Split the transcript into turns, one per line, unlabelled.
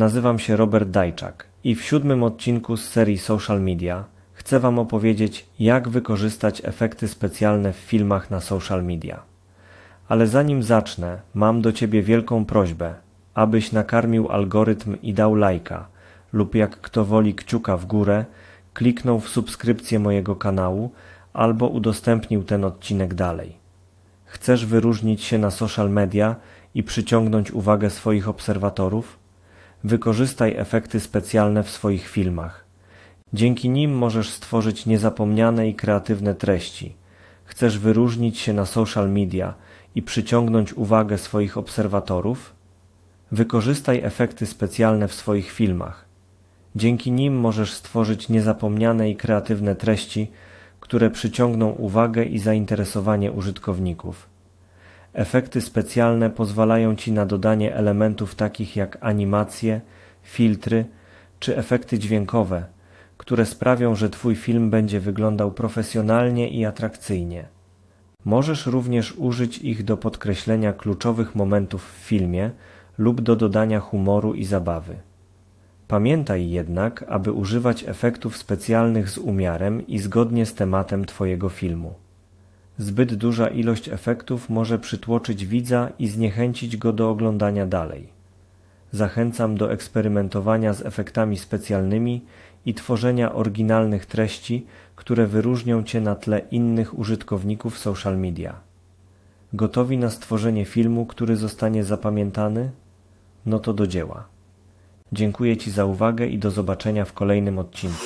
Nazywam się Robert Dajczak i w siódmym odcinku z serii Social Media chcę Wam opowiedzieć, jak wykorzystać efekty specjalne w filmach na social media. Ale zanim zacznę, mam do Ciebie wielką prośbę, abyś nakarmił algorytm i dał lajka, lub jak kto woli kciuka w górę, kliknął w subskrypcję mojego kanału albo udostępnił ten odcinek dalej. Chcesz wyróżnić się na social media i przyciągnąć uwagę swoich obserwatorów? Wykorzystaj efekty specjalne w swoich filmach. Dzięki nim możesz stworzyć niezapomniane i kreatywne treści. Chcesz wyróżnić się na social media i przyciągnąć uwagę swoich obserwatorów? Wykorzystaj efekty specjalne w swoich filmach. Dzięki nim możesz stworzyć niezapomniane i kreatywne treści, które przyciągną uwagę i zainteresowanie użytkowników. Efekty specjalne pozwalają Ci na dodanie elementów takich jak animacje, filtry czy efekty dźwiękowe, które sprawią, że Twój film będzie wyglądał profesjonalnie i atrakcyjnie. Możesz również użyć ich do podkreślenia kluczowych momentów w filmie lub do dodania humoru i zabawy. Pamiętaj jednak, aby używać efektów specjalnych z umiarem i zgodnie z tematem Twojego filmu. Zbyt duża ilość efektów może przytłoczyć widza i zniechęcić go do oglądania dalej. Zachęcam do eksperymentowania z efektami specjalnymi i tworzenia oryginalnych treści, które wyróżnią Cię na tle innych użytkowników social media. Gotowi na stworzenie filmu, który zostanie zapamiętany? No to do dzieła. Dziękuję Ci za uwagę i do zobaczenia w kolejnym odcinku.